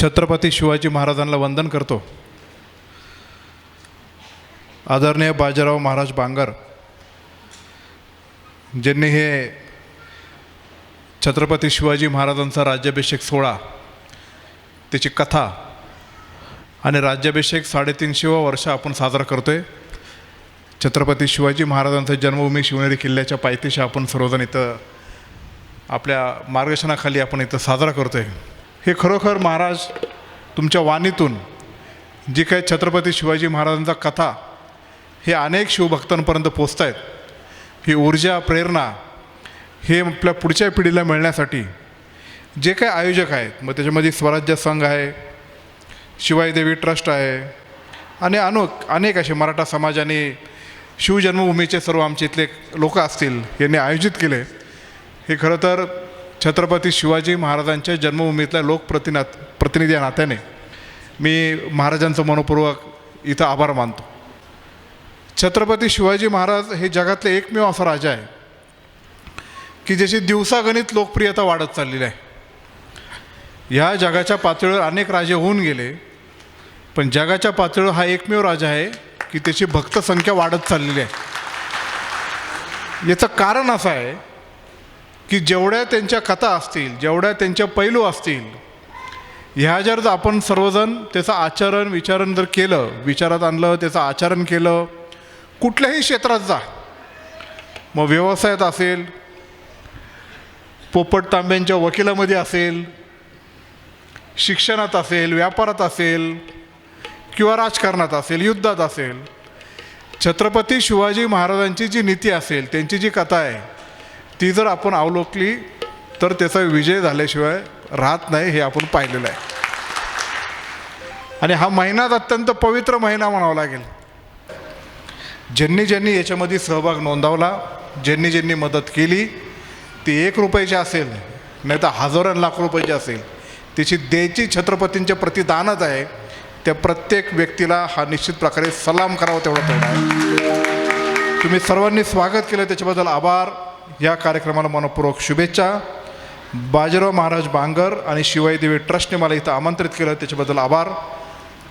छत्रपती शिवाजी महाराजांना वंदन करतो. आदरणीय बाजीराव महाराज बांगर ज्यांनी हे छत्रपती शिवाजी महाराजांचा राज्याभिषेक सोहळा त्याची कथा आणि राज्याभिषेक साडेतीनशेवं वर्ष आपण साजरा करतो आहे छत्रपती शिवाजी महाराजांचा जन्मभूमी शिवनेरी किल्ल्याच्या पायथ्याशी आपण सर्वजण इथं आपल्या मार्गदर्शनाखाली आपण इथं साजरा करतो आहे हे खरोखर महाराज तुमच्या वाणीतून जी काही छत्रपती शिवाजी महाराजांचा कथा हे अनेक शिवभक्तांपर्यंत पोचत आहेत ही ऊर्जा प्रेरणा हे आपल्या पुढच्या पिढीला मिळण्यासाठी जे काही आयोजक आहेत मग त्याच्यामध्ये स्वराज्य संघ आहे शिवाई देवी ट्रस्ट आहे आणि अनेक अनेक असे मराठा समाजाने शिवजन्मभूमीचे सर्व आमचे इथले लोक असतील यांनी आयोजित केले. हे खरं तर छत्रपती शिवाजी महाराजांच्या जन्मभूमीतल्या लोकप्रतिना प्रतिनिधी या नात्याने मी महाराजांचं मनपूर्वक इथं आभार मानतो. छत्रपती शिवाजी महाराज हे जगातले एकमेव असा राजा आहे की ज्याची दिवसागणित लोकप्रियता वाढत चाललेली आहे. ह्या जगाच्या पातळीवर अनेक राजे होऊन गेले पण जगाच्या पातळीवर हा एकमेव राजा आहे की त्याची भक्तसंख्या वाढत चाललेली आहे. याचं कारण असं आहे की जेवढ्या त्यांच्या कथा असतील जेवढ्या त्यांच्या पैलू असतील ह्या जर आपण सर्वजण त्याचं आचरण विचारण जर केलं विचारात आणलं त्याचं आचरण केलं कुठल्याही क्षेत्रात जा. मग व्यवसायात असेल पोपट तांब्यांच्या वकिलामध्ये असेल शिक्षणात असेल व्यापारात असेल किंवा राजकारणात असेल युद्धात असेल छत्रपती शिवाजी महाराजांची जी नीती असेल त्यांची जी कथा आहे ती जर आपण अवलोकली तर त्याचा विजय झाल्याशिवाय राहत नाही हे आपण पाहिलेलं आहे. आणि हा महिनाच अत्यंत पवित्र महिना म्हणावा लागेल. ज्यांनी ज्यांनी याच्यामध्ये सहभाग नोंदवला ज्यांनी ज्यांनी मदत केली ती एक रुपयाची असेल नाही तर हजारो लाख रुपयाची असेल त्याची द्यायची छत्रपतींच्या प्रतिदानच आहे त्या प्रत्येक व्यक्तीला हा निश्चित प्रकारे सलाम करावा तेवढा तेवढा तुम्ही सर्वांनी स्वागत केलं त्याच्याबद्दल आभार. या कार्यक्रमाला मनपूर्वक शुभेच्छा. बाजीराव महाराज बांगर आणि शिवाई देवी ट्रस्टने मला इथं आमंत्रित केलं त्याच्याबद्दल आभार.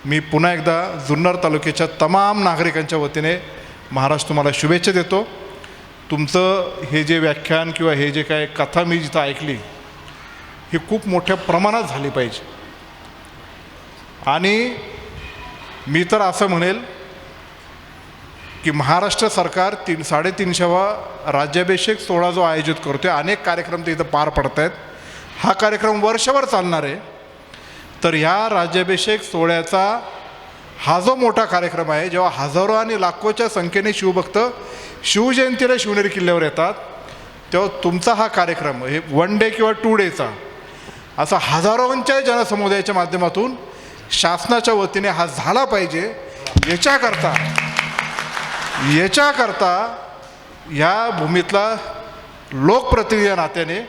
मी पुन्हा एकदा जुन्नर तालुक्याच्या तमाम नागरिकांच्या वतीने महाराज तुम्हाला शुभेच्छा देतो. तुमचं हे जे व्याख्यान किंवा हे जे काय कथा मी जिथं ऐकली ही खूप मोठ्या प्रमाणात झाली पाहिजे. आणि मी तर असं म्हणेल की महाराष्ट्र सरकार तीन साडेतीनशेवा राज्याभिषेक सोहळा जो आयोजित करतो आहे अनेक कार्यक्रम ते इथं पार पडत आहेत हा कार्यक्रम वर्षभर चालणार आहे. तर ह्या राज्याभिषेक सोहळ्याचा हा जो मोठा कार्यक्रम आहे जेव्हा हजारो आणि लाखोच्या संख्येने शिवभक्त शिवजयंतीला शिवनेरी किल्ल्यावर येतात तेव्हा तुमचा हा कार्यक्रम हे वन डे किंवा टू डेचा असा हजारोंच्या जनसमुदायाच्या माध्यमातून शासनाच्या वतीने हा झाला पाहिजे. याच्याकरता याच्याकरता ह्या भूमीतला लोकप्रतिनिधी या नात्याने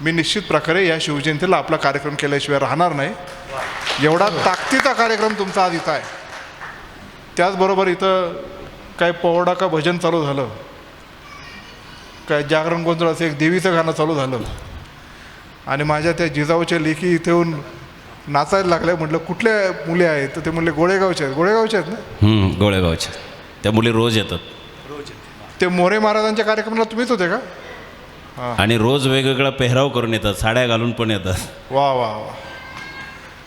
मी निश्चित प्रकारे या शिवजयंतीला आपला कार्यक्रम केल्याशिवाय राहणार नाही. एवढा ताकदीचा कार्यक्रम तुमचा आज इथं आहे. त्याचबरोबर इथं काय पोवडा का भजन चालू झालं. काय जागरण गोंधळाचं एक देवीचं गाणं चालू झालं. आणि माझ्या त्या जिजाऊच्या लेखी इथे येऊन नाचायला लागल्या म्हटलं कुठल्या मुली आहेत? तर ते म्हणले गोळेगावच्या आहेत. गोळेगावच्या आहेत ना? गोळेगावचे. गोळेगावच्या त्या मुली रोज येतात. ते मोरे महाराजांच्या कार्यक्रमाला तुम्हीच होते का? आणि रोज वेगवेगळा पेहराव करून येतात साड्या घालून पण येतात. वा वा वा.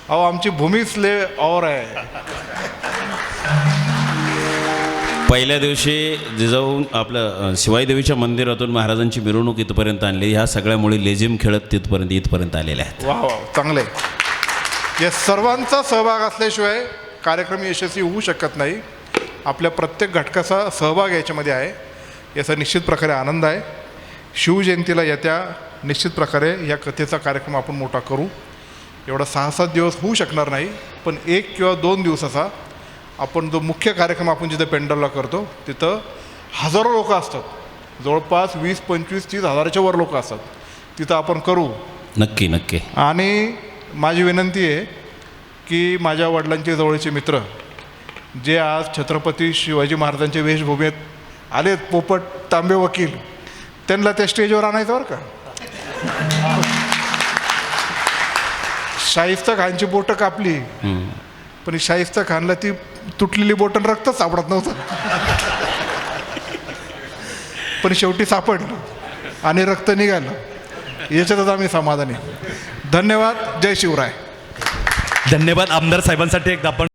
अहो आमची भूमीच ले और आहे. पहिल्या दिवशी जिजाऊ आपलं शिवाईदेवीच्या मंदिरातून महाराजांची मिरवणूक इथपर्यंत आणली. ह्या सगळ्या मुली लेझिम खेळत तिथपर्यंत इथपर्यंत आलेल्या आहेत. वा वा चांगलं. या सर्वांचा सहभाग असल्याशिवाय कार्यक्रम यशस्वी होऊ शकत नाही. आपल्या प्रत्येक घटकाचा सहभाग याच्यामध्ये आहे. याचा निश्चित प्रकारे आनंद आहे. शिवजयंतीला येत्या निश्चित प्रकारे या कथेचा कार्यक्रम आपण मोठा करू. एवढा सहा सात दिवस होऊ शकणार नाही पण एक किंवा दोन दिवसाचा आपण जो मुख्य कार्यक्रम आपण जिथं पेंडलला करतो तिथं हजारो लोक असतात. जवळपास वीस पंचवीस तीस हजाराच्या वर लोक असतात. तिथं आपण करू. नक्की नक्की. आणि माझी विनंती आहे की माझ्या वडिलांचे जवळचे मित्र जे आज छत्रपती शिवाजी महाराजांच्या वेशभूमीत आलेत पोपट तांबे वकील त्यांना त्या स्टेजवर आणायचं बरं का? शाहिस्ता खानची बोटं कापली. पण शाहिस्ता खानला ती तुटलेली बोटं रक्त सापडत नव्हतं. पण शेवटी सापडलं आणि रक्त निघालं. याच्यातच आम्ही समाधानी. धन्यवाद. जय शिवराय. धन्यवाद आमदार साहेबांसाठी एकदा आपण